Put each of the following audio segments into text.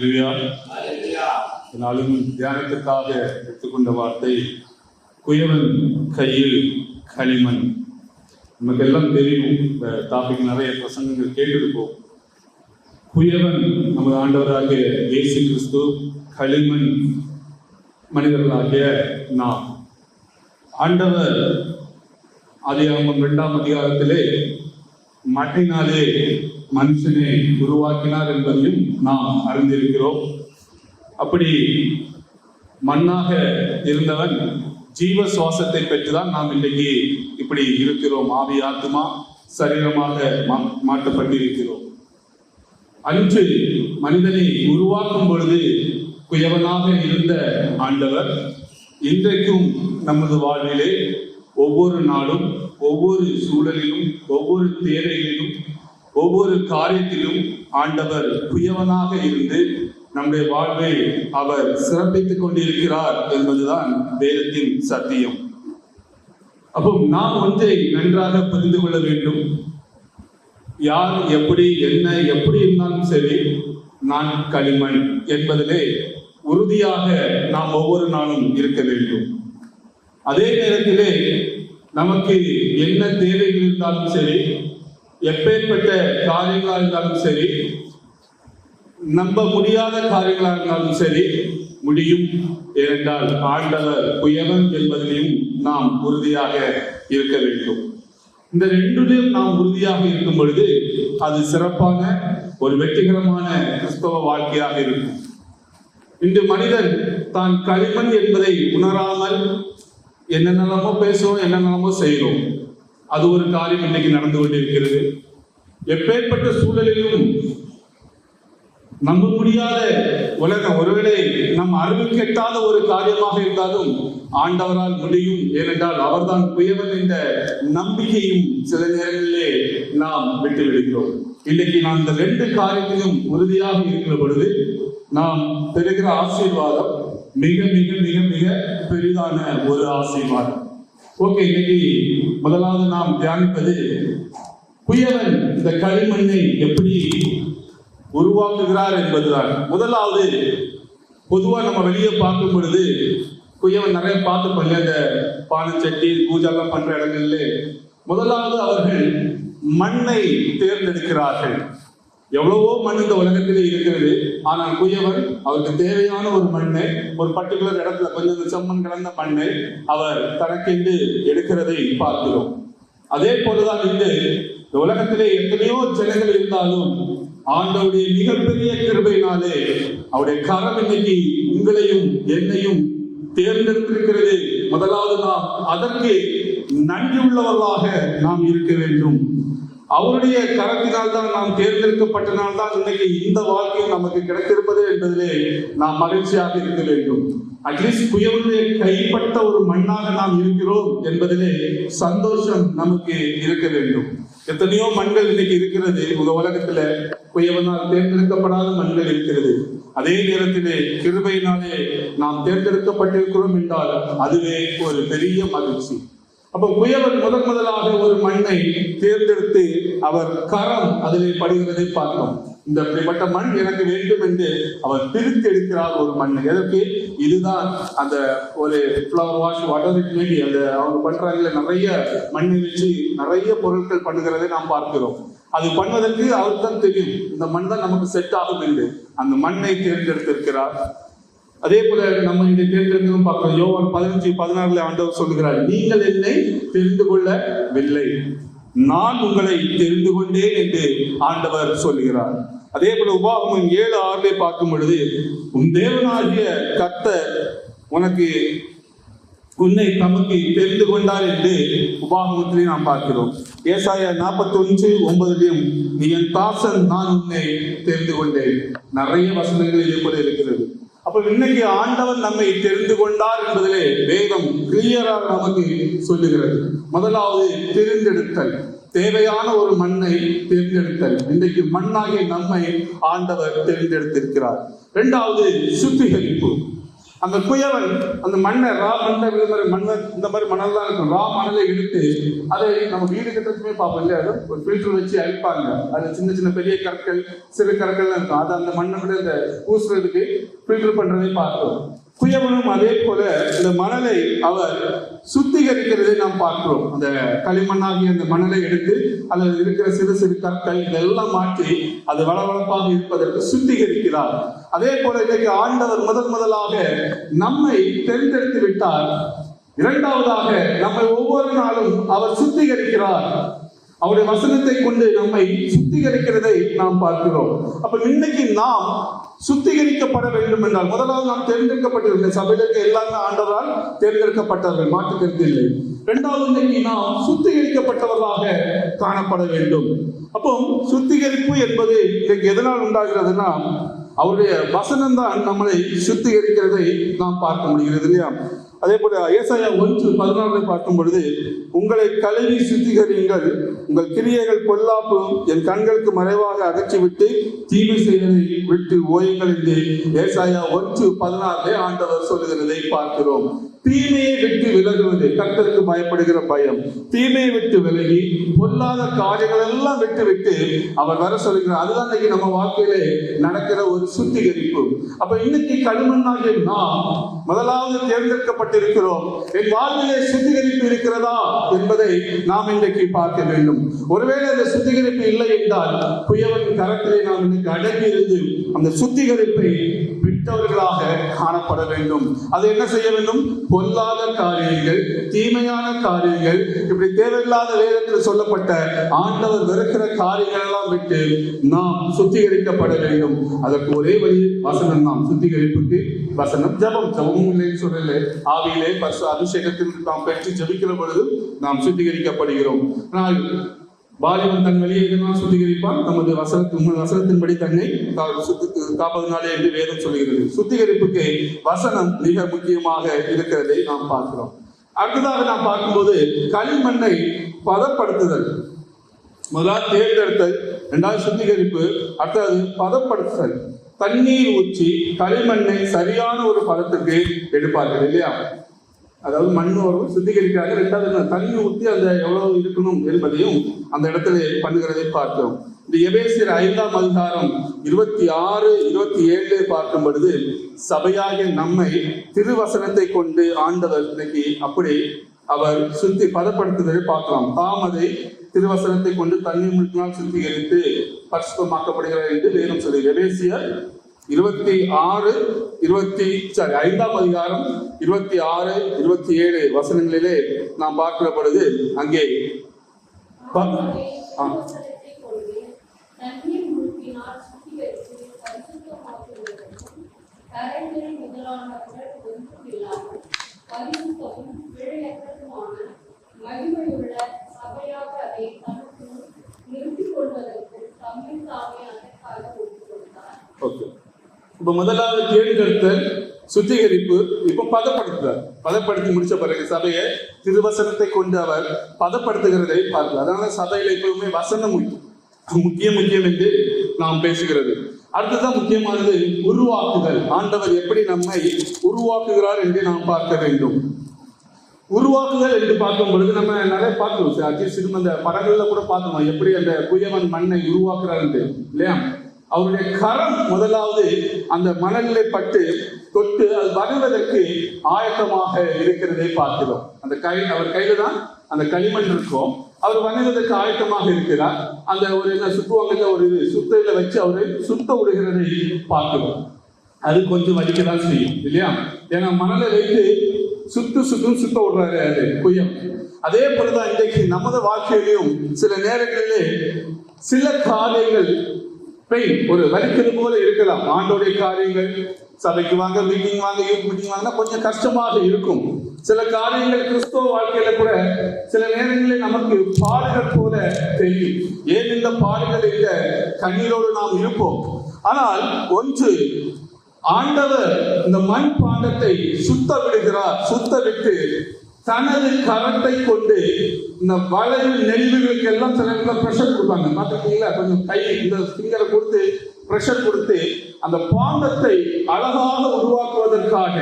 ஹalleluya. நாளும் தியானத்துக்காக எடுத்துக்கொண்ட வார்த்தை குயவன் கையில் களிமண். நமக்கு எல்லாம் தெரியும் இந்த டாபிக் நிறைய பிரசங்கங்கள் கேட்டிருப்போம். குயவன் நமது ஆண்டவராக இயேசு கிறிஸ்து களிமண் மனிதர்களாகிய நாம். ஆண்டவர் அதிகாரம் இரண்டாம் அதிகாரத்திலே மட்டினாலே மனுஷனை உருவாக்கினார் என்பதையும் நாம் அறிந்திருக்கிறோம். அப்படி மண்ணாக இருந்தவன் ஜீவ சுவாசத்தை பெற்றுதான் நாம் இன்றைக்கு இப்படி இருக்கிறோம். ஆவி ஆத்மா சரீரமாக மா- மாற்றப்பட்டிருக்கிறோம். அன்று மனிதனை உருவாக்கும் பொழுது குயவனாக இருந்த ஆண்டவர் இன்றைக்கும் நமது வாழ்விலே ஒவ்வொரு நாளும் ஒவ்வொரு சூழலிலும் ஒவ்வொரு தேவைகளிலும் ஒவ்வொரு காரியத்திலும் ஆண்டவர் குயவனாக இருந்து நம்முடைய வாழ்வை அவர் சிறப்பித்துக் கொண்டிருக்கிறார் என்பதுதான் வேதத்தின் சத்தியம். அப்போ நாம் ஒன்றை நன்றாக புரிந்து கொள்ள வேண்டும். யார் எப்படி என்ன எப்படி இருந்தாலும் சரி நான் களிமண் என்பதிலே உறுதியாக நாம் ஒவ்வொரு நாளும் இருக்க வேண்டும். அதே நேரத்திலே நமக்கு என்ன தேவைகள் இருந்தாலும் சரி எப்பேற்பட்ட காரியங்களா இருந்தாலும் சரி நம்ப முடியாத காரியங்களா இருந்தாலும் சரி முடியும் ஏனென்றால் ஆண்டவர் குயவன் என்பதிலையும் நாம் உறுதியாக இருக்க வேண்டும். இந்த ரெண்டுலையும் நாம் உறுதியாக இருக்கும் பொழுது அது சிறப்பான ஒரு வெற்றிகரமான கிறிஸ்தவ வாழ்க்கையாக இருக்கும். இன்று மனிதன் தான் களிமண் என்பதை உணராமல் என்னென்னலாமோ பேசுறோம் என்னென்னலாமோ செய்கிறோம் அது ஒரு காரியம் இன்னைக்கு நடந்து கொண்டிருக்கிறது. எப்பேற்பட்ட சூழலிலும் நம்ப முடியாத உலகம் ஒருவேளை நம் அறிவுக்கு எட்டாத ஒரு காரியமாக இருந்தாலும் ஆண்டவரால் முடியும். ஏனென்றால் அவர்தான் புயவன் என்ற நம்பிக்கையும் சில நேரங்களிலே நாம் விட்டு விடுகிறோம் இன்னைக்கு நாம் இந்த ரெண்டு காரியத்திலும் உறுதியாக இருக்கிற பொழுது நாம் பெறுகிற ஆசீர்வாதம் மிக மிக மிக மிக பெரிதான ஒரு ஆசீர்வாதம். ஓகே இன்னைக்கு முதலாவது நாம் தியானிப்பது குயவன் இந்த களிமண்ணை எப்படி உருவாக்குகிறார் என்பதுதான். முதலாவது பொதுவா நம்ம வெளியே பார்க்கும் பொழுது குயவன் நிறைய பார்த்துப்போம் இந்த பானைச்சட்டி பூஜைலாம் பண்ற இடங்கள்ல. முதலாவது அவர்கள் மண்ணை தேர்ந்தெடுக்கிறார்கள். எவ்வளவோ மண் இந்த உலகத்திலே இருக்கிறது. ஆனால் குயவன் அவருக்கு தேவையான ஒரு மண்ணை ஒரு பர்டிகுலர் இடத்துல கொஞ்சம் செம்மண் கலந்த மண்ணை அவர் தனக்கென்று எடுக்கிறதை பார்க்கிறோம். அதே போலதான் இன்று இந்த உலகத்திலே எத்தனையோ ஜனங்கள் இருந்தாலும் ஆண்டவருடைய மிகப்பெரிய கிருபையினாலே அவருடைய கரம் இன்னைக்கு உங்களையும் என்னையும் தேர்ந்தெடுத்திருக்கிறது. முதலாவது நாம் அதற்கு நன்றி உள்ளவர்களாக நாம் இருக்க வேண்டும். அவருடைய கரத்தினால் தான் நாம் தேர்ந்தெடுக்கப்பட்டனால் தான் இன்னைக்கு இந்த வாழ்க்கை நமக்கு கிடைத்திருப்பது என்பதிலே நாம் மகிழ்ச்சியாக இருக்க வேண்டும். அட்லீஸ்ட் புயலுடைய கைப்பட்ட ஒரு மண்ணாக நாம் இருக்கிறோம் என்பதிலே சந்தோஷம் நமக்கு இருக்க வேண்டும். எத்தனையோ மண்கள் இன்னைக்கு இருக்கிறது. உங்க உலகத்துல குயவனால் தேர்ந்தெடுக்கப்படாத மண்கள் இருக்கிறது. அதே நேரத்திலே கிருபையினாலே நாம் தேர்ந்தெடுக்கப்பட்டிருக்கிறோம் என்றால் அதுவே ஒரு பெரிய மகிழ்ச்சி. அப்ப குயவன் முதன் முதலாக ஒரு மண்ணை தேர்ந்தெடுத்து அவர் கரம் அதிலே படுகிறதை பார்க்கணும் இந்த அப்படிப்பட்ட மண் எனக்கு வேண்டும் என்று அவர் பிரித்து எடுக்கிறார் ஒரு மண். எதற்கு? இதுதான் அந்த ஒரு ஃப்ளவர் வாஷ் வாட்டர் அந்த அவங்க பண்றாங்கல்ல நிறைய மண்ணை வச்சு நிறைய பொருட்கள் பண்ணுகிறதை நாம் பார்க்கிறோம். அது பண்ணுவதற்கு அவருக்கு தான் தெரியும். இந்த மண் தான் நமக்கு செட் ஆகும் என்று. அந்த மண்ணை தேர்ந்தெடுத்திருக்கிறார். அதே போல நம்ம இதை தேர்ந்தெடுக்கணும் பார்க்கிறோம் யோவான் பதினஞ்சு பதினாறுல ஆண்டவர் சொல்லுகிறார் நீங்கள் என்னை தெரிந்து கொள்ளவில்லை. நான் உங்களை தெரிந்து கொண்டேன் என்று ஆண்டவர் சொல்லுகிறார். அதே போல உபாகமும் ஏழு ஆறுல பார்க்கும் பொழுது உன் தேவனாகிய கத்த உனக்கு உன்னை தமக்கு தெரிந்து கொண்டார் என்று உபாகமத்திலே நாம் பார்க்கிறோம். ஏசாயா நாற்பத்தி ஒன்று ஒன்பதுலையும் நீ என் தாசன் நான் உன்னை தெரிந்து கொண்டேன். நிறைய வசனங்கள் இதே போல இருக்கிறது. அப்ப இன்னைக்கு ஆண்டவர் நம்மை தெரிந்து கொண்டார் என்பதிலே வேதம் கிளியராக நமக்கு சொல்லுகிறது. முதலாவது தெரிந்தெடுத்தல். தேவையான ஒரு மண்ணை தேர்ந்தெடுத்தல். இன்றைக்கு மண்ணாகிய நம்மை ஆண்டவர் தேர்ந்தெடுத்திருக்கிறார். இரண்டாவது சுத்திகரிப்பு. அந்த குயவன் அந்த மண்ணை ரா மண்ணை இந்த மாதிரி மண்ணை இந்த மாதிரி மணல்லாம் இருக்கும். ரா மணலை எடுத்து அதை நம்ம வீடு கட்டுறதுமே பார்ப்போம். இல்லையா? அது ஒரு ஃபில்டர் வச்சு அழிப்பாங்க. அது சின்ன சின்ன பெரிய கற்கள் சிறு கற்கள்லாம் இருக்கும். அதை அந்த மண்ணை கூட இந்த பூசுறதுக்கு ஃபில்டர் பண்ணுறதையும் பார்த்தோம் குயவனும் அதே போல இந்த மணலை அவர் சுத்திகரிக்கிறதை நாம் பார்க்கிறோம். அந்த களிமண்ணாகிய அந்த மணலை எடுத்து அதில் இருக்கிற சிறு சிறு கற்கள் இதெல்லாம் மாற்றி அது வளவளப்பாக இருப்பதற்கு சுத்திகரிக்கிறார். அதே போல இன்றைக்கு ஆண்டவர் முதல் முதலாக நம்மை தெரிந்தெடுத்து விட்டார். இரண்டாவதாக நம்மை ஒவ்வொரு நாளும் அவர் சுத்திகரிக்கிறார். அவருடைய வசனத்தை கொண்டு நம்மை சுத்திகரிக்கிறதை நாம் பார்க்கிறோம். அப்ப இன்னைக்கு நாம் சுத்திகரிக்கப்பட வேண்டும் என்றால் முதலாவது நாம் தேர்ந்தெடுக்கப்பட்டிருந்த சபையில இருக்க எல்லாமே ஆண்டவரால் தேர்ந்தெடுக்கப்பட்டவர்கள் மாற்று கருத்து இல்லை. இரண்டாவது இன்னைக்கு நாம் சுத்திகரிக்கப்பட்டவர்களாக காணப்பட வேண்டும். அப்போ சுத்திகரிப்பு என்பது இன்றைக்கு எதனால் உண்டாகிறதுனா அவருடைய வசனம் தான் நம்மளை சுத்திகரிக்கிறதை நாம் பார்க்க முடிகிறது இல்லையா? அதே போல ஏசாயா ஒன்று பதினாலை பார்க்கும் பொழுது உங்களை கழுவி சுத்திகரியுங்கள். உங்கள் கிரியைகள் பொல்லாப்பு என் கண்களுக்கு மறைவாக அகற்றிவிட்டு தீமை செய்வதை விட்டு ஓயுங்கள் என்று ஏசாயா ஒன்று பதினாலே ஆண்டவர் சொல்லுகிறதை பார்க்கிறோம். தீமையை விட்டு விலகுவது கர்த்தருக்கு பயப்படுகிற பயம். தீமையை விட்டு விலகி பொல்லாத காரியங்கள் எல்லாம் விட்டு விட்டு அவர் வர சொல்கிறார் அதுதான் இன்னைக்கு நம்ம வாழ்க்கையிலே நடக்கிற ஒரு சுத்திகரிப்பு. அப்ப இன்னைக்கு களிமண்ணாகிய நாம் முதலாவது தேர்ந்தெடுக்கப்பட்டிருக்கிறோம். என் வாழ்விலே சுத்திகரிப்பு இருக்கிறதா என்பதை நாம் இன்றைக்கு பார்க்க வேண்டும். ஒருவேளை அந்த சுத்திகரிப்பு இல்லை என்றால் புயவன் கரத்திலே நாம் இன்னைக்கு அடங்கி இருந்து அந்த சுத்திகரிப்பை விட்டவர்களாக காணப்பட வேண்டும். அது என்ன செய்ய வேண்டும்? பொல்லாத காரியங்கள் தீமையான காரியங்கள் இப்படி தேவையில்லாத வேதத்தில் சொல்லப்பட்ட ஆண்டவர் வெறுக்கிற காரியங்கள் எல்லாம் விட்டு நாம் சுத்திகரிக்கப்பட வேண்டும். அதற்கு ஒரே வழி வசனம் நாம் சுத்திகரிப்புக்கு வசனம். ஜபம். ஜபமும் இல்லைன்னு சொல்லல. ஆவியிலே பசு அபிஷேகத்தில் நாம் பெற்று ஜபிக்கிற பொழுது நாம் சுத்திகரிக்கப்படுகிறோம். ஆனால் பாலிவன் தன் வழியை எதனால் சுத்திகரிப்பான். நமது வசனத்து வசனத்தின்படி தன்னை சுத்துக்கு சுத்தி- காப்பதனாலே என்று வேதம் சொல்கிறது சுத்திகரிப்புக்கு வசனம் மிக முக்கியமாக இருக்கிறதை நாம் பார்க்கிறோம். அடுத்ததாக நாம் பார்க்கும்போது களிமண்ணை பதப்படுத்துதல். முதலாவது தேர்ந்தெடுத்தல் இரண்டாவது சுத்திகரிப்பு அடுத்தது பதப்படுத்துதல். தண்ணீர் ஊற்றி களிமண்ணை சரியான ஒரு பதத்துக்கு எடுப்பார்கள் இல்லையா? அதாவது மண் ஒரு சுத்திகரிக்கிறாங்க ரெண்டாவது தண்ணி ஊற்றி அந்த எவ்வளவு இருக்கணும் என்பதையும் அந்த இடத்துல பண்ணுகிறதை பார்க்கிறோம் இந்த எபேசியர் ஐந்தாம் அதிகாரம் இருபத்தி ஆறு இருபத்தி ஏழு பார்க்கும் பொழுது சபையாகிய நம்மை திருவசனத்தை கொண்டு ஆண்டவர் இன்னைக்கு அப்படி அவர் சுத்தி பதப்படுத்துவதை பார்க்கலாம் தாம் அதை திருவசனத்தை கொண்டு தண்ணீர் முழுக்கினால் சுத்திகரித்து பரிசுத்தமாக்கப்படுகிறார் என்று வேறும் சொல்லி எபேசியர் இருபத்தி ஆறு இருபத்தி சாரி ஐந்தாம் அதிகாரம் இருபத்தி ஆறு இருபத்தி ஏழு வசனங்களிலே நாம் பார்க்கிற பொழுது அங்கே ஆ. முதலானவர்கள் மகிமையுள்ள சபையாக அதை நிறுத்திக் கொள்வதற்கு தம்மை இப்போ முதலாவது தேர்ந்தெடுத்தல் சுத்திகரிப்பு இப்போ பதப்படுத்துதல். பதப்படுத்தி முடிச்ச பிறகு சபையை திருவசனத்தை கொண்டு அவர் பதப்படுத்துகிறதை பார்க்கலாம் அதனால சபையில எப்பவுமே வசனம் முக்கியம். முக்கியம் என்று நாம் பேசுகிறது. அடுத்ததான் முக்கியமானது உருவாக்குதல். ஆண்டவர் எப்படி நம்மை உருவாக்குகிறார் என்று நாம் பார்க்க வேண்டும். உருவாக்குதல் என்று பார்க்கும் பொழுது நம்ம நிறைய பார்க்கிறோம். சார் அஜித் சினிமா அந்த படங்கள்ல கூட பார்க்கணும் எப்படி அந்த புயவன் மண்ணை உருவாக்குறாரு இல்லையா? அவருடைய கரம் முதலாவது அந்த மணலிலே பட்டு தொட்டு அது வருவதற்கு ஆயத்தமாக இருக்கிறதை பார்க்கிறோம். அந்த கை அவர் கையில தான் அந்த களிமண் இருக்கும். அவர் வணங்குவதற்கு ஆயத்தமாக இருக்கிறார். அந்த ஒரு என்ன சுத்துவாங்கல்ல ஒரு இது சுத்தையில வச்சு அவரை சுத்த விடுகிறதை பார்க்கிறோம். அது கொஞ்சம் வலிக்கதான் செய்யும் இல்லையா? ஏன்னா மணலை வைத்து சுத்து சுத்தும் சுத்த விடுறாரு அது குயம் அதே போலதான் இன்றைக்கு நமது வாழ்க்கையிலையும் சில நேரங்களிலே சில காரியங்கள் பெயின் ஒரு வலிக்கிறது போல இருக்கலாம். ஆண்டோடைய காரியங்கள் சபைக்கு வாங்க மீட்டிங் வாங்க யூத் மீட்டிங் வாங்க கொஞ்சம் கஷ்டமாக இருக்கும். சில காரியங்கள் கிறிஸ்தவ வாழ்க்கையில கூட சில நேரங்களில் நமக்கு பாடுகள் போல தெரியும். ஏன் இந்த பாடுகள் இந்த கண்ணீரோடு நாம் இருப்போம். ஆனால் ஒன்று ஆண்டவர் இந்த மண் பாண்டத்தை சுத்த விடுகிறார் சுத்த விட்டு தனது கரத்தை கொண்டு இந்த வளைவு நெல்விகளுக்கு எல்லாம் சில நேரத்தில் ப்ரெஷர் கொடுப்பாங்க. பார்த்துருக்கீங்களா? கொஞ்சம் கை இந்த ஃபிங்கரை கொடுத்து ப்ரெஷர் கொடுத்து அந்த பாண்டத்தை அழகாக உருவாக்குவதற்காக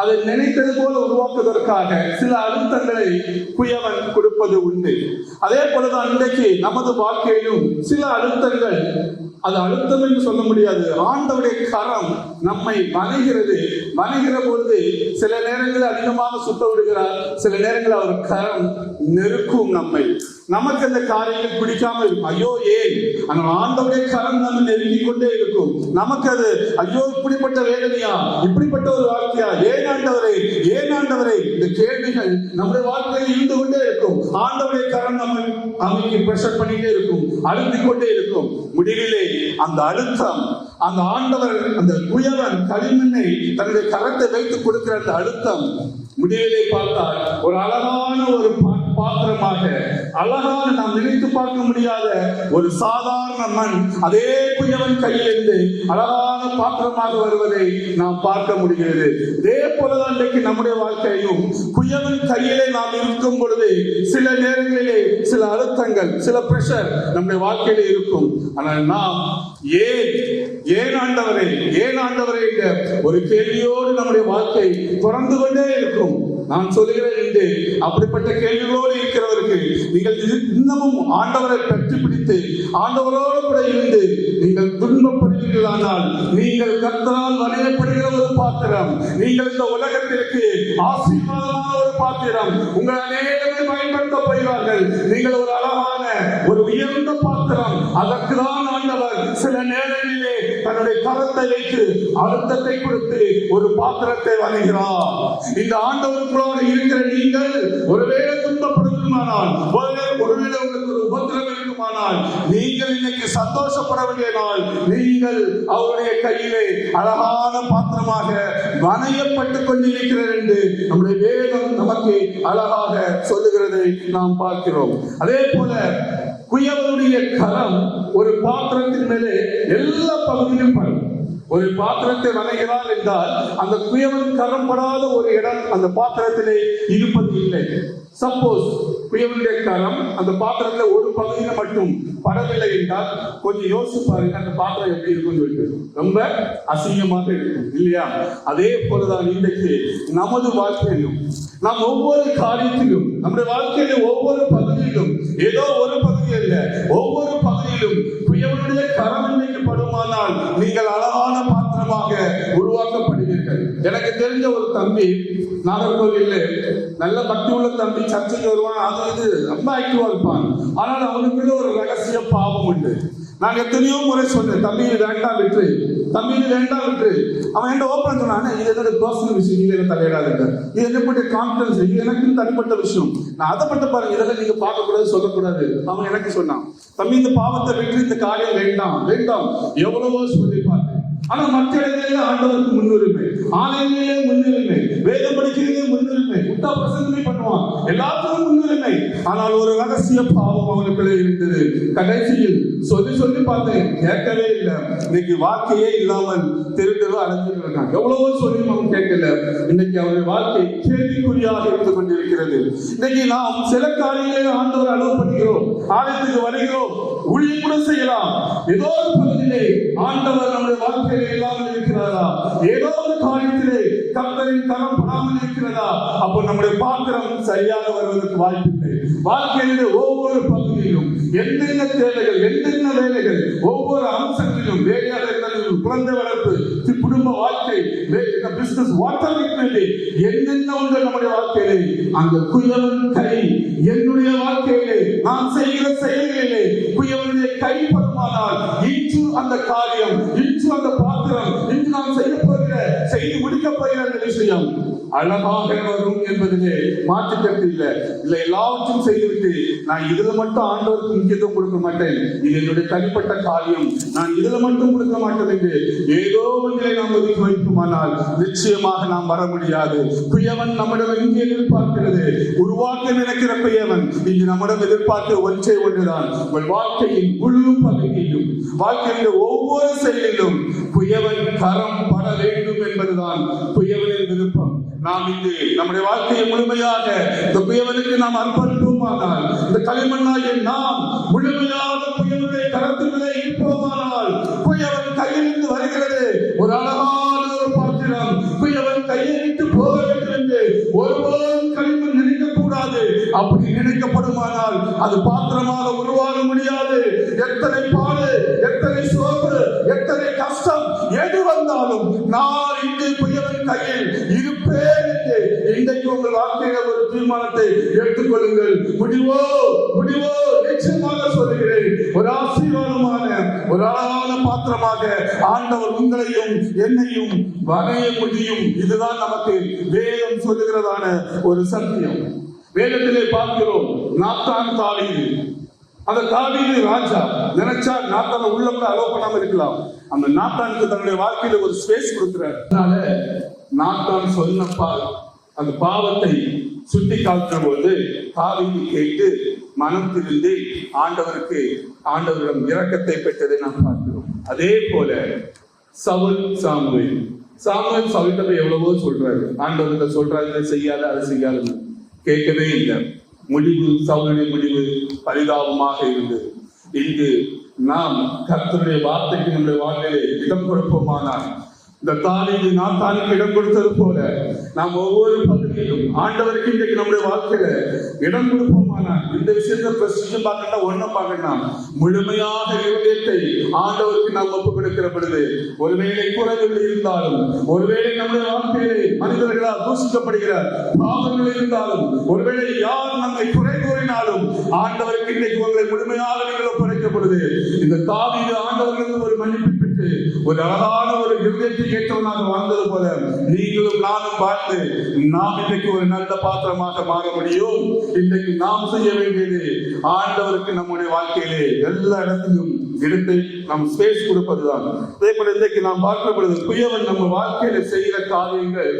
அதை நினைத்தது போல உருவாக்குவதற்காக சில அழுத்தங்களை குயவன் கொடுப்பது உண்டு. அதே போலதான் இன்றைக்கு நமது வாழ்க்கையிலும் சில அழுத்தங்கள் அது அழுத்தம் என்று சொல்ல முடியாது. ஆண்டவுடைய கரம் நம்மை வணைகிறது வணைகிற பொழுது சில நேரங்களில் அதிகமாக சுத்த விடுகிறார். சில நேரங்களில் அவர் கரம் நெருக்கும் நம்மை. நமக்கு அந்த காரியங்கள் பிடிக்காமல் இருக்கும். ஐயோ ஏன் ஆனால் ஆண்டவுடைய கரம் நம்ம நெருங்கி கொண்டே இருக்கும். நமக்கு அது ஐயோ இப்படிப்பட்ட வேதனையா? இப்படிப்பட்ட ஒரு வாழ்க்கையா ஏன் ஆண்டவரே ஏன் ஆண்டவரே? இந்த கேள்விகள் நம்முடைய வாழ்க்கையில் இருந்து கொண்டே இருக்கும். ஆண்டவுடைய கரம் நம்ம அமைக்கு பிரஷர் பண்ணிட்டே இருக்கும். அழுத்தி கொண்டே இருக்கும். முடிவிலே அந்த அழுத்தம் அந்த ஆண்டவர் அந்த குயவன் களிமண்ணை தன்னுடைய கரத்தை வைத்து கொடுக்கிற அந்த அழுத்தம் முடிவிலே பார்த்தால் ஒரு அழகான ஒரு பாத்திரமாக அழகான நாம் நினைத்து பார்க்க முடியாத ஒரு சாதாரண மண் அதே புயவன் கையிலிருந்து அழகான பாத்திரமாக வருவதை நாம் பார்க்க முடிகிறது. இதே போலதான் இன்றைக்கு நம்முடைய வாழ்க்கையும் புயவன் கையிலே நாம் இருக்கும் பொழுது சில நேரங்களிலே சில அழுத்தங்கள் சில பிரஷர் நம்முடைய வாழ்க்கையில இருக்கும். ஆனால் நாம் ஏன் ஏன் ஆண்டவரே ஏன் ஆண்டவரே என்ற ஒரு கேள்வியோடு நம்முடைய வாழ்க்கை தொடர்ந்து கொண்டே இருக்கும். நான் சொல்லுகிறேன் என்று அப்படிப்பட்ட கேள்விகளோடு இருக்கிறவருக்கு நீங்கள் இன்னமும் ஆண்டவரை பற்றி பிடித்து ஆண்டவரோடு கூட இருந்து நீங்கள் துன்பப்படுவீர்களானால் நீங்கள் கர்த்தனால் வரையப்படுகிற ஒரு பாத்திரம் நீங்கள் இந்த உலகத்திற்கு ஆசீர்வாதமான ஒரு பாத்திரம் உங்கள் அநேகமே பயன்படுத்தப்படுவார்கள் நீங்கள் ஒரு அழகான ஒரு உயர்ந்த பாத்திரம். அதற்கு தான் ஆண்டவர் சில நேரங்களிலே தன்னுடைய கரத்தை வைத்து அழுத்தத்தை கொடுத்து ஒரு பாத்திரத்தை வரைகிறார் இந்த ஆண்டவருக்குள்ளாக இருக்கிற நீங்கள் ஒருவேளை துன்பப்படும் ஒருவேளை ஒருவேளை உங்களுக்கு ஒரு உபத்திரம் இருக்குமானால்? நீங்கள் இன்னைக்கு சந்தோஷப்பட வேண்டிய நாள். நீங்கள் அவருடைய கையிலே அழகான பாத்திரமாக வணையப்பட்டுக் கொண்டிருக்கிறார் என்று நம்முடைய வேதம் நமக்கு அழகாக சொல்லுகிறதை நாம் பார்க்கிறோம். அதே போல குயவனுடைய கரம் ஒரு பாத்திரத்தின் மேலே எல்லா பகுதியிலும் படும். ஒரு பாத்திரத்தை வளைகிறார் என்றால் அந்த குயவன் கரம் படாத ஒரு இடம் அந்த பாத்திரத்திலே இருப்பது இல்லை சப்போஸ் குயவனுடைய கரம் அந்த பாத்திரத்துல ஒரு பகுதியில மட்டும் படவில்லை என்றால் கொஞ்சம் யோசிச்சு பாருங்க அந்த பாத்திரம் எப்படி இருக்கும் சொல்லிட்டு. ரொம்ப அசிங்கமாக இருக்கும் இல்லையா? அதே போலதான் இன்றைக்கு நமது வாழ்க்கையிலும் நாம் ஒவ்வொரு காரியத்திலும் நம்முடைய வாழ்க்கையில ஒவ்வொரு பகுதியிலும் ஏதோ ஒரு பகுதி அல்ல ஒவ்வொரு பகுதியிலும் குயவனுடைய கரம் இன்னைக்கு படுமானால் நீங்கள் அளவு உருவாக்கப்படுவீர்கள். எனக்கு தெரிஞ்ச ஒரு தம்பி நாகர்கோவில்ல நல்ல பக்தி உள்ள தம்பி சர்ச்சைக்கு வருவான். அது இது ரொம்ப ஆக்டிவா இருப்பான். ஆனால் அவனுக்குள்ள ஒரு ரகசிய பாவம் உண்டு. நாங்க எத்தனையோ முறை சொன்னேன் தம்பி இது வேண்டாம் விட்டு தம்பி இது வேண்டாம் விட்டு அவன் என்ன ஓப்பன் சொன்னான் இது என்னோட பர்சனல் விஷயம்? நீங்க என்ன தலையிடாதுங்க. இது என்னப்பட்ட கான்பிடன்ஸ் இது எனக்கு தனிப்பட்ட விஷயம். நான் அதை மட்டும் பாருங்க இதெல்லாம் நீங்க பார்க்கக்கூடாது சொல்லக்கூடாது. அவன் எனக்கு சொன்னான் தம்பி இந்த பாவத்தை விட்டு இந்த காரியம் வேண்டாம் வேண்டாம். எவ்வளவோ சொல்லிப்பார். ஆனா மற்ற இடங்களில் ஆண்டவருக்கு முன்னுரிமை. ஆலயங்களிலே முன்னுரிமை. வேத படிக்கிறதே முன்னுரிமை. முட்டா பிரசங்கமே பண்ணுவான் எல்லாத்துக்கும் முன்னுரிமை. ஆனால் ஒரு ரகசிய பாவம் அவனுக்குள்ளே இருந்தது. கடைசியில் சொல்லி சொல்லி பார்த்தேன். கேட்கவே இல்லை. இன்னைக்கு வாக்கையே இல்லாமல் தெரு தெரு அடைஞ்சிட்டு இருக்கான் எவ்வளவோ சொல்லி அவன் கேட்கல. இன்னைக்கு அவருடைய வாழ்க்கை கேள்விக்குறியாக இருந்து கொண்டிருக்கிறது. இன்னைக்கு நாம் சில காரியங்களை ஆண்டவர் அளவு பண்ணுகிறோம் ஆலயத்துக்கு வருகிறோம். ஊழியம் கூட செய்யலாம். ஏதோ ஒரு பகுதியிலே ஆண்டவர் நம்முடைய வாழ்க்கையில இல்லாமல் இருக்கிறாரா? ஏதோ ஒரு காரியத்திலே கர்த்தரின் தரம் படாமல் இருக்கிறதா? அப்போ நம்முடைய பாத்திரம் சரியாக வருவதற்கு வாய்ப்பில்லை. வாழ்க்கையிலே ஒவ்வொரு பகுதியிலும் என்னென்ன தேவைகள் என்னென்ன வேலைகள் ஒவ்வொரு அம்சங்களிலும் வேலையாக குழந்தை வளர்ப்பு குடும்ப வாழ்க்கை கிறிஸ்துஸ் வாட்டர் என்னென்ன உண்டு நம்முடைய வாழ்க்கையிலே? அந்த குயவன் கை. என்னுடைய வாழ்க்கையிலே நான் செய்கிற செயல்களிலே குயவனுடைய கை படுமானால் இன்று அந்த காரியம் இன்று அந்த பாத்திரம் இன்று நான் செய்ய செய்து முடிக்கப்படுகிற அந்த விஷயம் அழகாக வரும் என்பதிலே மாற்று கருத்து இல்லை. இல்லை எல்லாவற்றையும் செய்துவிட்டு நான் இதுல மட்டும் ஆண்டவருக்கு முக்கியத்துவம் கொடுக்க மாட்டேன். இது என்னுடைய தனிப்பட்ட காரியம். நான் இதுல மட்டும் கொடுக்க மாட்டேன் என்று ஏதோ ஒன்றை நாம் ஒதுக்கி வைக்குமானால் நிச்சயமாக நாம் வர முடியாது. குயவன் நம்மிடம் இங்கே எதிர்பார்க்கிறது உருவாக்க நினைக்கிற குயவன் இங்கு நம்மிடம் எதிர்பார்க்க ஒன்றே ஒன்றுதான். உங்கள் வாழ்க்கையின் முழு பகுதியிலும் வாழ்க்கையின் ஒவ்வொரு செயலிலும் குயவன் கரம் பட வேண்டும் என்பதுதான் விருப்பம். நாம் இங்கு நம்முடைய வாழ்க்கையை முழுமையாக இந்த புயவனுக்கு நாம் அர்ப்பணிப்போமானால் இந்த களிமண்ணாகிய நாம் முழுமையாக குயவனுடைய கரத்திலே இருப்போமானால் குயவன் கையிலிருந்து வருகிறது. ஒரு அழகான ஒரு பாத்திரம். புயவன் கையை விட்டு போக வேண்டும் என்று ஒருபோதும் களிமண் நினைக்கக்கூடாது. அப்படி நினைக்கப்படுமானால் அது பாத்திரமாக உருவாக முடியாது. எத்தனை கஷ்டம் எது வந்தாலும் நான் இங்கே புயலின் கையில் இருப்பேன் என்று இன்றைக்கு உங்கள் வாழ்க்கையில ஒரு தீர்மானத்தை எடுத்துக்கொள்ளுங்கள். முடிவோ? முடிவோ? நிச்சயமாக சொல்லுகிறேன். ஒரு ஆசீர்வாதமான ஒரு அழகான பாத்திரமாக ஆண்டவர் உங்களையும் என்னையும் வரைய முடியும். இதுதான் நமக்கு வேதம் சொல்லுகிறதான ஒரு சத்தியம். வேதத்திலே பார்க்கிறோம் நாத்தான் தாவீது. அந்த தாவீது ராஜா நினைச்சா நாத்தான உள்ள கூட அலோவ் பண்ணாம இருக்கலாம். அந்த நாத்தானுக்கு தன்னுடைய வாழ்க்கையில ஒரு ஸ்பேஸ் கொடுக்கிறார். அதனால நாத்தான் சொன்ன அந்த பாவத்தை சுட்டி காட்டுற போது தாவீது கேட்டு மனம் திருந்து ஆண்டவருக்கு ஆண்டவரிடம் இரக்கத்தை பெற்றதை நாம் பார்க்கிறோம். அதே போல சவுல் சாமுவேல். சாமுவேல் சவுல்கிட்ட எவ்வளவோ சொல்றாரு. ஆண்டவர்கிட்ட சொல்றாரு இதை செய்யாத அதை செய்யாதுன்னு. கேட்கவே இல்லை. முடிவு சவுளுடைய முடிவு பரிதாபமாக இருந்தது. இங்கு நாம் கர்த்தருடைய வார்த்தைக்கு நம்முடைய வாழ்க்கையிலே இடம் கொடுப்போமானால் இந்த தாவீது நாத்தானுக்கு இடம் கொடுத்தது போல நாம் ஒவ்வொரு பகுதியிலும் ஆண்டவருக்கு இன்றைக்கு நம்முடைய வாழ்க்கையில இடம் கொடுப்போமானால் இந்த விஷயத்தை பிரசிஷன் பார்க்கணும் ஒன்றும் பார்க்கணும் முழுமையாக இருதயத்தை ஆண்டவருக்கு நாம் ஒப்பு கொடுக்கிற பொழுது ஒருவேளை குறைவுகள் இருந்தாலும் ஒருவேளை நம்முடைய வாழ்க்கையிலே மனிதர்களால் தூசிக்கப்படுகிற பாவங்கள் இருந்தாலும் ஒருவேளை யார் நம்மை குறை கூறினாலும் ஆண்டவருக்கு இன்றைக்கு உங்களை முழுமையாக நீங்கள் ஒப்படைக்கப்படுது இந்த தாவீது ஆண்டவர்களுக்கு ஒரு மன்னிப்பு பெற்று ஒரு அழகான ஒரு இருதயத்தை நாங்கள் வாழ்ந்தது போல நீங்களும் நானும் பார்த்து நாம் இன்றைக்கு ஒரு நல்ல பாத்திரமாக மாற முடியும். இன்றைக்கு நாம் செய்ய வேண்டியது ஆண்டவருக்கு நம்முடைய வாழ்க்கையிலே எல்லா இடத்திலும் இடத்தை நாம் ஸ்பேஸ் கொடுப்பதுதான். அதே போல இன்றைக்கு நாம் பார்க்கிற பொழுது குயவன் நம்ம வாழ்க்கையில செய்கிற காரியங்கள்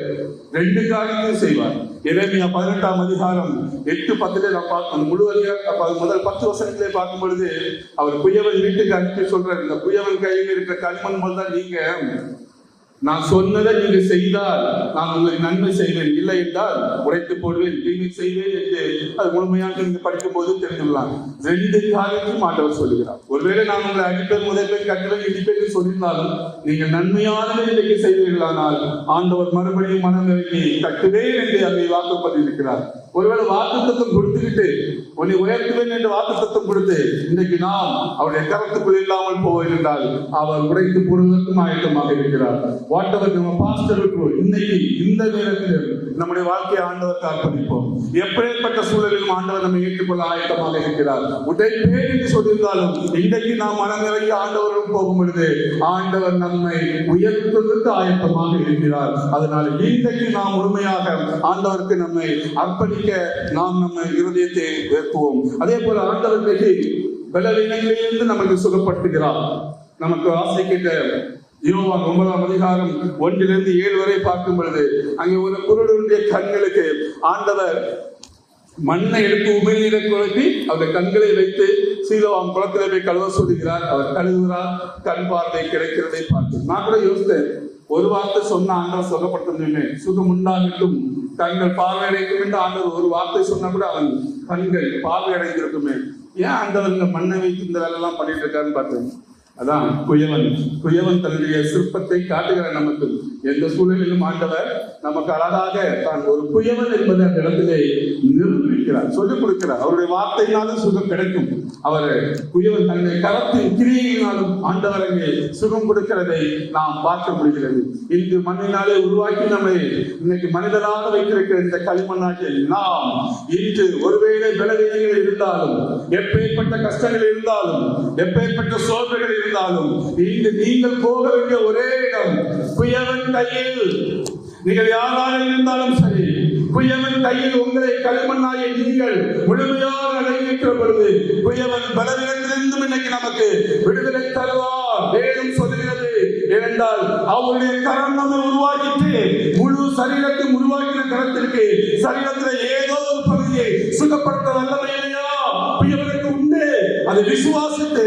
ரெண்டு காரியத்தையும் செய்வார். இறைமையா பதினெட்டாம் அதிகாரம் எட்டு பத்துல நான் பார்க்கணும் முழுவதியாக முதல் பத்து வசனத்திலே பார்க்கும் பொழுது அவர் குயவன் வீட்டுக்கு அனுப்பி சொல்றாரு இந்த குயவன் கையில் இருக்கிற கண்மன் போல் தான் நீங்க நான் சொன்னதை நீங்க செய்தால் நான் உங்களுக்கு நன்மை செய்வேன். இல்லை என்றால் உடைத்து போடுவேன் தீமை செய்வேன் என்று அது முழுமையாக நீங்க படிக்கும் போது தெரிஞ்சுக்கலாம். ரெண்டு காரியத்தையும் ஆண்டவர் சொல்லுகிறார். ஒருவேளை நான் உங்களை அடிப்பேன் முதல்பேன் கட்டுவேன் இடிப்பேன் சொல்லியிருந்தாலும் நீங்கள் நன்மையானதை இன்றைக்கு செய்வீர்களானால் ஆண்டவர் மறுபடியும் மனம் இறங்கி கட்டுவேன் என்று அதை வாக்குப்பட்டிருக்கிறார் ஒருவேளை வாக்குத்தத்தம் கொடுத்துக்கிட்டு உன்னை உயர்த்துவேன் என்று வாக்குத்தத்தம் கொடுத்து இன்றைக்கு நாம் அவருடைய கரத்துக்குள் இல்லாமல் போவேன் என்றால் அவர் உடைத்து போடுவதற்கும் ஆயத்தமாக இருக்கிறார். வாட் எவர் நம்ம பாஸ்டர் இன்னைக்கு இந்த நேரத்தில் நம்முடைய வாழ்க்கையை ஆண்டவருக்கு அர்ப்பணிப்போம் எப்பேற்பட்ட சூழலில் ஆண்டவர் நம்மை ஏற்றுக்கொள்ள ஆயத்தமாக இருக்கிறார். உடைப்பேன் என்று சொல்லியிருந்தாலும் இன்றைக்கு நாம் மனநிலைக்கு ஆண்டவரும் போகும் பொழுது ஆண்டவர் நம்மை உயர்த்துவதற்கு ஆயத்தமாக இருக்கிறார். அதனால் இன்றைக்கு நாம் முழுமையாக ஆண்டவருக்கு நம்மை அர்ப்பணிக்க நாம் நம்ம இருதயத்தை உயர்த்துவோம். அதே போல ஆண்டவர் பலவீனங்களிலிருந்து நமக்கு சுகப்படுத்துகிறார். நமக்கு ஆசை கேட்ட யோவான் ஒன்பதாம் அதிகாரம் ஒன்றிலிருந்து ஏழு வரை பார்க்கும் பொழுது அங்கே ஒரு குருடனுடைய கண்களுக்கு ஆண்டவர் மண்ணை எடுத்து உமிழ்நீரை குழப்பி அவருடைய கண்களை வைத்து சீலவாம் குளத்திலே போய் கழுவ சொல்கிறார் அவர் கழுவுகிறார் கண் பார்வை கிடைக்கிறதை பார்த்து. நான் கூட யோசித்தேன். ஒரு வார்த்தை சொன்ன ஆண்டவர் சொல்லப்படுத்தணுமே சுகம் உண்டாகட்டும். பார்வை பார்வையடைக்கும் என்று ஆண்டவர் ஒரு வார்த்தை சொன்னா கூட அவன் கண்கள் பார்வையடைந்திருக்குமே ஏன் ஆண்டவர் இந்த மண்ணை வைத்து இந்த வேலை எல்லாம் பண்ணிட்டு இருக்காருன்னு பார்த்தேன் அதான் குயவன் குயவன் தன்னுடைய சிற்பத்தை காட்டுகிறார் நமக்கு. எந்த சூழலிலும் ஆண்டவர் நமக்கு அழகாக தான் ஒரு குயவன் என்பதை அந்த இடத்திலே நிரூபிக்கிறார் சொல்லிக் கொடுக்கிறார். அவருடைய வார்த்தையினாலும் சுகம் கிடைக்கும். அவர் குயவன் தன்னுடைய கரத்தின் கிரியினாலும் ஆண்டவரங்கே சுகம் கொடுக்கிறதை நாம் பார்க்க முடிகிறது. இன்று மண்ணினாலே உருவாக்கி நம்மை இன்னைக்கு மனிதராக வைத்திருக்கிற இந்த களிமண்ணாட்டில் நாம் இன்று ஒருவேளை பலவீனங்கள் இருந்தாலும் எப்பேற்பட்ட கஷ்டங்கள் இருந்தாலும் எப்பேற்பட்ட சோதனைகள் இருந்தாலும் இன்று நீங்கள் போக வேண்டிய ஒரே இடம் குயவன் கையில் நீங்கள் யாராக இருந்தாலும் சரி குயவன் கையில் உங்களை களிமண்ணாய நீங்கள் முழுமையாக அடைந்திருக்கிற பொழுது குயவன் பலவிடத்திலிருந்தும் இன்னைக்கு நமக்கு விடுதலை தருவார். வேதம் சொல்கிறது ஏனென்றால் அவருடைய கரம் நம்மை உருவாக்கிட்டு முழு சரீரத்தை உருவாக்கின கரத்திற்கு சரீரத்தில் ஏதோ ஒரு பகுதியை சுகப்படுத்த வல்லமையிலையா குயவனுக்கு உண்டு. அது விசுவாசித்து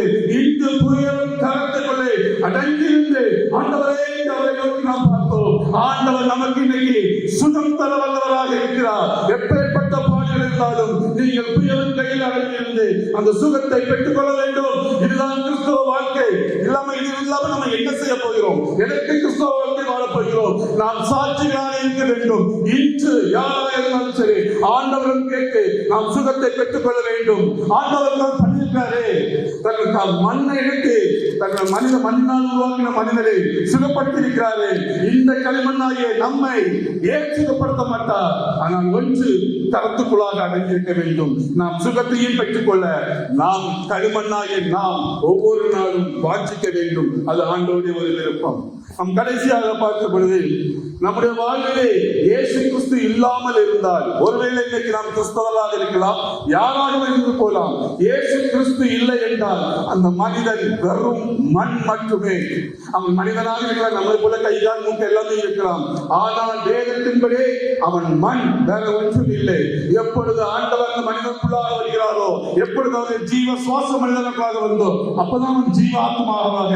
சுகம் தர வல்லவராக இருக்கிறார். எப்பேற்பட்ட பாடல் இருந்தாலும் நீங்கள் புயலும் கையில் அடங்கியிருந்து அந்த சுகத்தை பெற்றுக்கொள்ள வேண்டும். இதுதான் கிறிஸ்தவ வாழ்க்கை. இல்லாம இது இல்லாம நம்ம என்ன செய்ய போகிறோம்? எனக்கு கிறிஸ்தவ வாழ்க்கை வாழப்போகிறோம் நாம் சாட்சிகளாக இருக்க வேண்டும். இன்று யாராக இருந்தாலும் சரி ஆண்டவரும் கேட்க நாம் சுகத்தை பெற்றுக்கொள்ள வேண்டும். ஆண்டவர்கள் தான் பண்ணியிருக்காரு. தங்கள் மண்ணை எடுத்து தங்கள் மனித மண்ணால் உருவாக்கின மனிதரை சுகப்படுத்தியிருக்கிறாரு. இந்த களிமண்ணாகிய நம்மை ஏன் சுகப்படுத்த மாட்டார்? ஆனால் ஒன்று தரத்துக்குள்ளாக அடங்கியிருக்க வேண்டும். நாம் சுகத்தையும் பெற்றுக்கொள்ள நாம் களிமண்ணாகிய நாம் ஒவ்வொரு நாளும் வாஞ்சிக்க வேண்டும். அது ஆண்டோடைய ஒரு விருப்பம். நாம் கடைசியாக பார்க்கும் பொழுது நம்முடைய வாழ்விலே இயேசு கிறிஸ்து இல்லாமல் இருந்தால் ஒருவேளை இன்னைக்கு நாம் கிறிஸ்தவர்களாக இருக்கலாம் யாராகவும் இருந்து போலாம் இயேசு கிறிஸ்து இல்லை என்றால் அந்த மனிதன் வெறும் மண் மட்டுமே. அவன் மனிதனாக இருக்கலாம் நம்மளை போல கைதான் மூக்கு எல்லாமே இருக்கலாம். ஆனால் வேதத்தின்படி அவன் மண் வேற ஒன்றும் இல்லை. எப்பொழுது ஆண்டவர் அந்த மனிதனுக்குள்ளாக வருகிறாரோ எப்பொழுது அவன் ஜீவ சுவாச மனிதனுக்காக வந்தோ அப்பதான் அவன் ஜீவ ஆத்மாவாக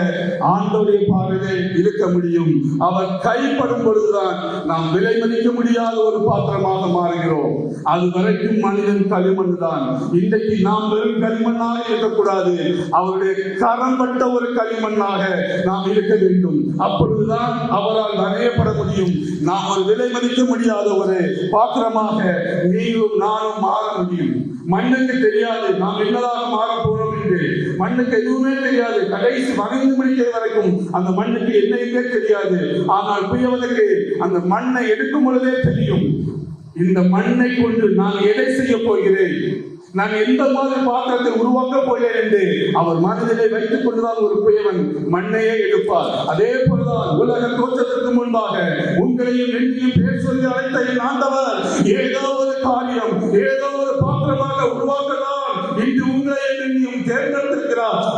ஆண்டவருடைய பார்வையிலே இருக்க முடியும். அவர் கைப்படும் பொழுதுதான் நாம் விலை மதிக்க முடியாத ஒரு பாத்திரமாக மாறுகிறோம். அது வரைக்கும் மனிதன் களிமண் தான் இன்றைக்கு நாம் வெறும் களிமண்ணாக இருக்கக்கூடாது. அவருடைய கரம்பட்ட ஒரு களிமண்ணாக நாம் இருக்க வேண்டும். அப்பொழுதுதான் அவரால் வரையப்பட முடியும். நாம் ஒரு விலை மதிக்க முடியாத ஒரு பாத்திரமாக நீங்களும் நானும் மாற முடியும். மண்ணுக்கு தெரியாது. நாம் என்னதாக மாற போறோம் மண்ணுக்கு எதுவுமே தெரியாது. கடைசி வரைந்து முடிக்கிற வரைக்கும் அந்த மண்ணுக்கு என்னையுமே தெரியாது. ஆனால் புயவனுக்கு அந்த மண்ணை எடுக்கும் பொழுதே தெரியும். இந்த மண்ணை கொண்டு நான் எதை செய்ய போகிறேன்? நான் எந்த மாதிரி பாத்திரத்தை உருவாக்க போகிறேன் என்று அவர் மனதிலே வைத்துக் கொண்டுதான் ஒரு புயவன் மண்ணையே எடுப்பார். அதே போலதான் உலக தோற்றத்திற்கு முன்பாக உங்களையும் என்னையும் பேர் சொல்லி அழைத்த என் ஆண்டவர் ஏதோ ஒரு காரியம் ஏதோ ஒரு பாத்திரமாக உருவாக்கலாம்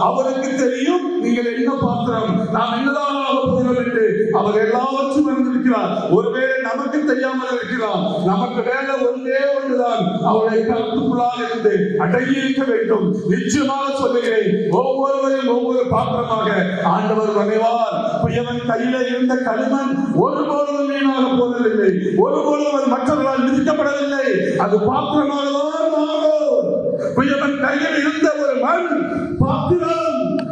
அவருக்கு தெரியும். நீங்கள் என்ன பாத்திரம்? நாம் என்னதான் ஆக என்று அவர் எல்லாவற்றும் இருந்திருக்கிறார் ஒருவேளை நமக்கு தெரியாமல் இருக்கிறார். நமக்கு வேலை ஒன்றே ஒன்றுதான். அவரை கருத்துக்குள்ளாக இருந்து அடங்கி இருக்க வேண்டும். நிச்சயமாக சொல்லுகிறேன் ஒவ்வொருவரையும் ஒவ்வொரு பாத்திரமாக ஆண்டவர் வரைவார். புயவன் கையில இருந்த களிமண் ஒருபொழுதும் வீணாக போவதில்லை ஒருபொழுதும் அது மற்றவர்களால் மிதிக்கப்படவில்லை. அது பாத்திரமாக தான் மாறும். புயவன் கையில் இருந்த ஒரு மண்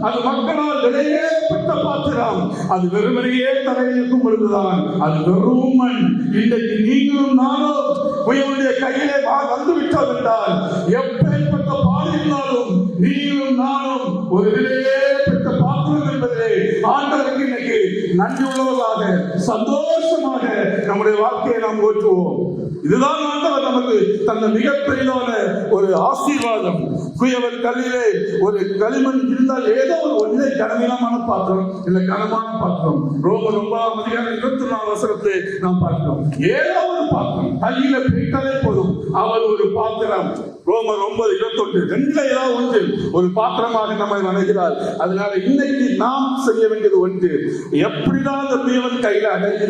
அது மக்களால் விலையேற்பட்ட பாத்திரம். அது வெறுமனையே தலையிருக்கும் பொழுதுதான் அது வெறும் மண். இன்றைக்கு நீங்களும் நானும் புயவனுடைய கையிலே வா- வந்து விட்டோம் என்றால் எப்பேற்பட்ட பாடு இருந்தாலும் நீங்களும் நானும் ஒரு விலையேற்பட்ட பாத்திரம் என்பதிலே ஆண்டவருக்கு இன்னைக்கு நன்றி உள்ளவர்களாக சந்தோஷமாக நம்முடைய வாழ்க்கையை நாம் ஓற்றுவோம் இதுதான் ஆண்டவர் நமக்கு தந்த மிகப்பெரியதான ஒரு ஆசீர்வாதம். குயவர் கல்லிலே ஒரு களிமண் இருந்தால் ஏதோ ஒரு ஒன்றே கனவீனமான பாத்திரம் இல்ல கனமான பாத்திரம் ரோம ரொம்ப அதிகாரம் இருபத்தி நாலு வசனத்தை நாம் பார்க்கிறோம். ஏதோ ஒரு பாத்திரம் கையில பிடித்தாலே போதும். அவர் ஒரு பாத்திரம். ரோமர் ஒன்பது இருபத்தொன்று. ரெண்டுல ஏதாவது ஒன்று. ஒரு பாத்திரமாக நம்மை நினைக்கிறார் அதனால இன்னைக்கு நாம் செய்ய வேண்டியது ஒன்று. எப்படிதான் அந்த புயவன் கையில அடங்கி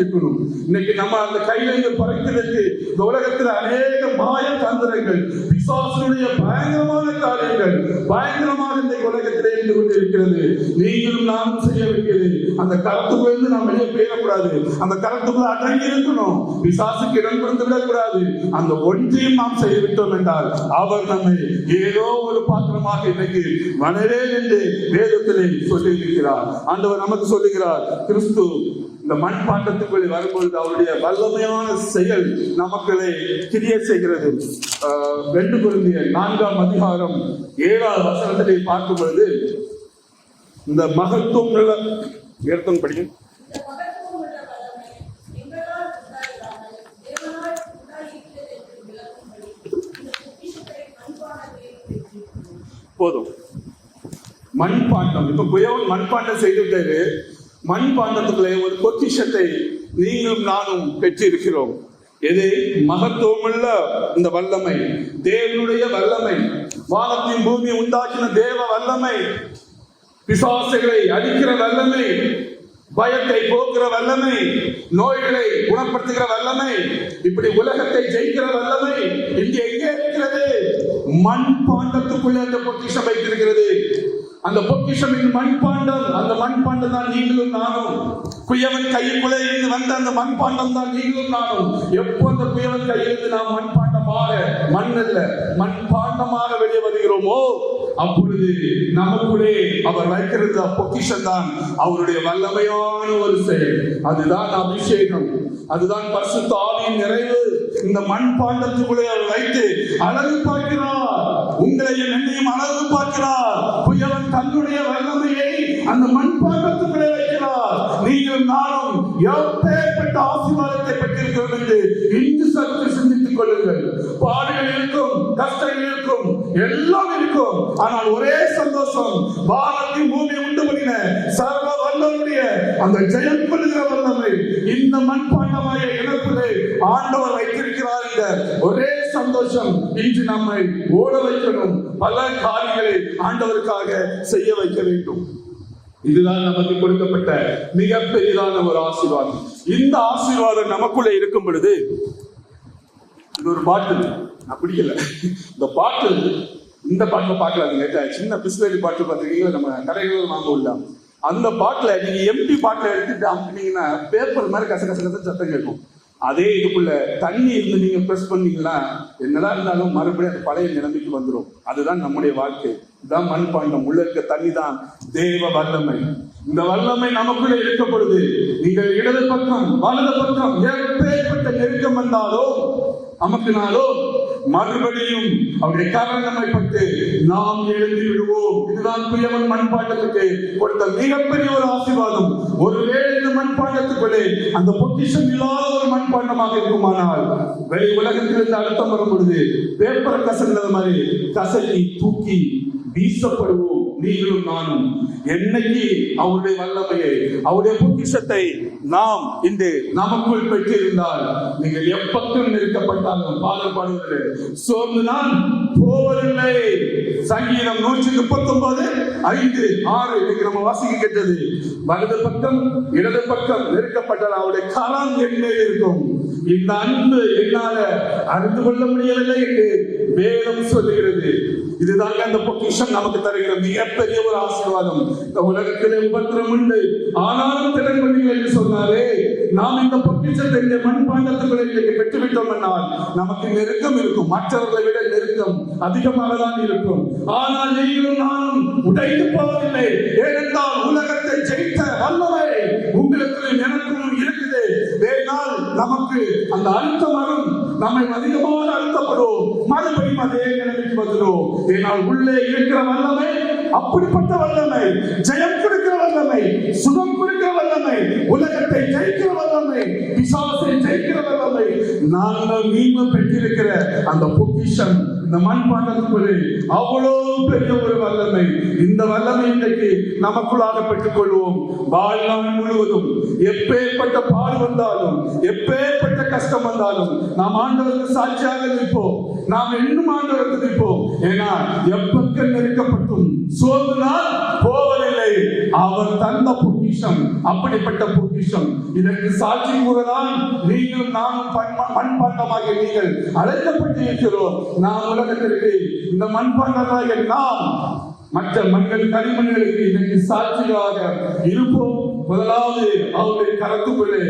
இன்னைக்கு நம்ம அந்த கையில இருந்து பறைக்கிறதுக்கு இந்த உலகத்தில் அநேக மாய தந்திரங்கள். பிசாசனுடைய பயங்கரமான காரியங்கள் பயங்கரமாக இந்த உலகத்திலே இருந்து கொண்டிருக்கிறது. நீங்களும் நானும் செய்ய வைக்கிறது அந்த கருத்துக்குள்ள நாம் வெளியே போயிடக்கூடாது. அந்த கருத்துக்குள்ள அடங்கி இருக்கணும். விசாசுக்கு இடம் கொடுத்து விடக்கூடாது. அந்த ஒன்றையும் நாம் செய்ய விட்டோம் என்றால் அவர் நம்மை ஏதோ ஒரு பாத்திரமாக இன்னைக்கு மனரே என்று வேதத்திலே சொல்லி இருக்கிறார் ஆண்டவர் நமக்கு சொல்லுகிறார் கிறிஸ்து இந்த மண் பாண்டத்துக்குள்ளே வரும்பொழுது அவருடைய வல்லமையான செயல் நமக்களை கிரிய செய்கிறது. வெண்டு ரெண்டு நான்காம் அதிகாரம் ஏழாவது வசனத்திலே பார்க்கும் பொழுது இந்த மகத்துவம் உள்ள எடுத்தோம் படிக்கும் போதும். மண்பாண்டம் இப்ப குயவன் மண்பாண்டம் மண் மண்பாண்டத்துக்குள்ளே ஒரு பொக்கிஷத்தை நீங்களும் நானும் பெற்றிருக்கிறோம். எது? மகத்துவமுள்ள இந்த வல்லமை. தேவனுடைய வல்லமை. வானத்தின் பூமி உண்டாக்கின தேவ வல்லமை. பிசாசுகளை அழிக்கிற வல்லமை. பயத்தை போக்குற வல்லமை. நோய்களை குணப்படுத்துகிற வல்லமை. இப்படி உலகத்தை ஜெயிக்கிற வல்லமை. இங்கே எங்கே இருக்கிறது? மண் பாண்டத்துக்குள்ளே அந்த பொக்கிஷம் வைத்திருக்கிறது. அந்த பொக்கிஷம் இந்த மண் பாண்டம் அந்த மண் பாண்டம் தான் நீங்களும் நானும். குயவன் கைக்குள்ளே இருந்து வந்த அந்த மண் பாண்டம் தான் நீங்களும் நானும். எப்போ அந்த குயவன் கையிலிருந்து நாம் மண் அல்ல பாண்டமாக மண் பாண்டமாக வெளியே வருகிறோமோ அப்பொழுது நமக்குள்ளே அவர் வைக்கிறது பொக்கிஷம் தான் அவருடைய வல்லமையான ஒரு செயல். அதுதான் அபிஷேகம். அதுதான் பசு ஆவியின் நிறைவு. இந்த மண்பாண்டத்துக்குள்ளே அவர் வைத்து அழகு பார்க்கிறார். உங்களையும் என்னையும் அழகு பார்க்கிறார். புயலன் தன்னுடைய வல்லமையை அந்த மண் பாண்டத்துக்குள்ளே வைக்கிறார். நீங்களும் நானும் எப்பேற்பட்ட ஆசீர்வாதத்தை பெற்றிருக்கிறோம் என்று இன்று சற்று சிந்தித்துக் கொள்ளுங்கள். பாடுகள் இருக்கும் கஷ்டங்கள் இருக்கும் எல்லாம் இருக்கும். ஆனால் ஒரே சந்தோஷம் வானத்தின் பூமி உண்டு பண்ணின சர்வ வல்லவருடைய அந்த ஜெயம் கொள்ளுகிற வல்லமை. இந்த மண்பாண்டமாய இழப்பிலே ஆண்டவர் வைத்திருக்கிறார். ஒரே சந்தோஷம். இன்று நம்மை ஓட வைக்கணும். பல காரியங்களை ஆண்டவருக்காக செய்ய வைக்க வேண்டும். இதுதான் நமக்கு கொடுக்கப்பட்ட பெரிதான ஒரு ஆசீர்வாதம். இந்த ஆசீர்வாதம் நமக்குள்ள இருக்கும் பொழுது இது ஒரு பாட்டில் அப்படி இல்லை இந்த பாட்டில் இந்த பாட்டில் பார்க்கலாதீங்க சின்ன பிஸ்லரி பாட்டில் பார்த்துருக்கீங்களா? நம்ம கடைகள் வாங்க உள்ள அந்த பாட்டில் நீங்க எம்டி பாட்டில் எடுத்துட்டு அப்படின்னீங்கன்னா பேப்பர் மாதிரி கச கச கச சத்தம் கேட்கும். அதே இதுக்குள்ள தண்ணி இருந்து நீங்க ப்ரெஸ் பண்ணீங்கன்னா என்னதான் இருந்தாலும் மறுபடியும் அது பழைய நிலைமைக்கு வந்துடும் அதுதான் நம்முடைய வாழ்க்கை. இதுதான் மண்பாண்டம். உள்ள இருக்க தண்ணி தான் தேவ வல்லமை. இந்த வல்லமை நமக்குள்ளே இருக்கப்படுது நீங்கள் இடது பக்கம் வலது பக்கம் எப்பேற்பட்ட நெருக்கம் வந்தாலோ அமக்கினாலோ மறுபடியும் அவருடைய காரணமை பட்டு நாம் எழுந்து விடுவோம். இதுதான் குயவன் மண்பாண்டத்துக்கு கொடுத்த மிகப்பெரிய ஒரு ஆசீர்வாதம். ஒருவேளை இந்த மண்பாண்டத்துக்குள்ளே அந்த பொக்கிஷம் இல்லாத ஒரு மண்பாண்டமாக இருக்குமானால் வெளி உலகத்திலிருந்து அழுத்தம் வரும் பொழுது பேப்பர் கசந்தது மாதிரி கசக்கி தூக்கி வீசப்படுவோம். நீங்களும் நானும் என்னைக்கு அவருடைய வல்லமையை அவருடைய பொக்கிஷத்தை நாம் இந்த நமக்குள் பெற்றிருந்தால் நீங்கள் எப்பக்கம் நெருக்கப்பட்டாலும் பாடல் பாடுவதில்லை சோர்ந்து நான் போவதில்லை. சங்கீதம் நூற்றி முப்பத்தி ஒன்பது ஐந்து ஆறு இன்னைக்கு நம்ம வாசிக்க கேட்டது வலது பக்கம் இடது பக்கம் நெருக்கப்பட்டால் அவருடைய காலம் என்ன இருக்கும்? இந்த அன்பு என்னால அறிந்து கொள்ள முடியவில்லை என்று வேதம் சொல்லுகிறது. இதுதாங்க அந்த பொக்கிஷம் நமக்கு தருகிற மிகப்பெரிய ஒரு ஆசீர்வாதம். இந்த உலகத்தில் உபத்திரம் உண்டு ஆனாலும் திறன் என்று சொன்னாரே நாம் இந்த பொக்கிஷத்தை இந்த மண்பாண்டத்துக்குள்ளே இன்றைக்கு பெற்றுவிட்டோம் என்றால் நமக்கு நெருக்கம் இருக்கும். மற்றவர்களை விட நெருக்கம் அதிகமாக தான் இருக்கும். ஆனால் நீங்களும் நானும் உடைந்து போவதில்லை. ஏனென்றால் உலகத்தை ஜெயித்த வல்லமை உங்களுக்கு எனக்கும் இருக்குது. வேணால் நமக்கு அந்த அழுத்தம் வரும். நம்மை அதிகமாக அழுத்தப்படும். மறுபடியும் அதே நிலைமைக்கு வந்துடும். ஏனால் உள்ளே இருக்கிற வல்லமை அப்படிப்பட்ட வல்லமை ஜெயம் கொடுக்கிற வல்லமை சுகம் கொடுக்கிற வல்லமை உலகத்தை ஜெயிக்கிற வல்லமை பிசாசை ஜெயிக்கிற வல்லமை நாங்கள் மீண்டும் பெற்றிருக்கிற அந்த பொக்கிஷன் இந்த மண்பாண்டத்துக்குள்ளே அவ்வளோ பெரிய ஒரு வல்லமை. இந்த வல்லமை இன்றைக்கு நமக்குள்ளாக பெற்றுக் கொள்வோம் வாழ்நாள் முழுவதும் எப்பேற்பட்ட பாடு வந்தாலும் எப்பேற்பட்ட கஷ்டம் வந்தாலும் நாம் ஆண்டவருக்கு சாட்சியாக நிற்போம். நாம் இன்னும் ஆண்டவருக்கு நிற்போம். ஏன்னா எப்பக்க நெருக்கப்பட்டும் சோதனால் போவதில்லை. அவர் தந்த பொக்கிஷம் அப்படிப்பட்ட பொக்கிஷம். இதற்கு சாட்சி கூறதான் நீங்களும் நானும் பண்பா- மண்பாண்டமாகிய நீங்கள் அழைக்கப்பட்டிருக்கிறோம். நாம் உலகத்திற்கு இந்த மண்பாண்டமாகிய நாம் மற்ற மண்கள் களிமண்களுக்கு இதற்கு சாட்சிகளாக இருப்போம். முதலாவது அவருடைய கரத்துக்குள்ளே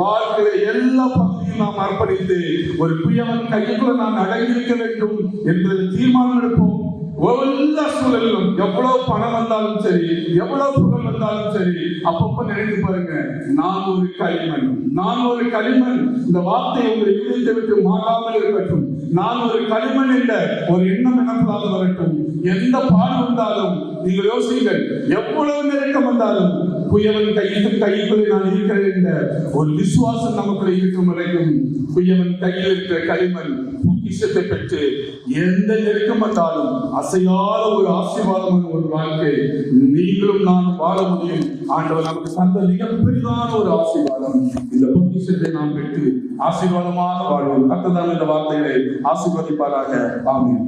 வாழ்க்கையில எல்லா பகுதியும் நாம் அர்ப்பணித்து ஒரு புயவன் கைக்குள்ள நாம் அடங்கியிருக்க வேண்டும் என்பதை தீர்மானம் எடுப்போம். எல்லா சூழலிலும் எவ்வளவு பணம் வந்தாலும் சரி எவ்வளவு புகழ் வந்தாலும் சரி அப்பப்ப நினைத்து பாருங்க. நான் ஒரு களிமண் நான் ஒரு களிமண். இந்த வார்த்தை உங்களை இழுத்து விட்டு மாறாமல் இருக்கட்டும். நான் ஒரு களிமண் என்ற ஒரு எண்ணம் எனப்படாத வரட்டும். எந்த பாடு வந்தாலும் நீங்கள் யோசிங்கள் எவ்வளவு நெருக்கம் வந்தாலும் குயவன் கையில் கைக்குள்ளே நான் இருக்கிறேன் என்ற ஒரு விசுவாசம் நமக்குள்ள இருக்கும் வரைக்கும் குயவன் கையில் இருக்கிற களிமண் பொக்கிஷத்தை பெற்று எந்த நெருக்கம் வந்தாலும் அசையாத ஒரு ஆசீர்வாதமான ஒரு வாழ்க்கை நீங்களும் நான் வாழ முடியும். ஆண்டவர் நமக்கு தந்த மிகப்பெரிதான ஒரு ஆசீர்வாதம். இந்த பொக்கிஷத்தை நாம் பெற்று ஆசீர்வாதமாக வாழ்வோம். கத்ததான் இந்த வார்த்தைகளை ஆசீர்வதிப்பாராக. ஆமீன்.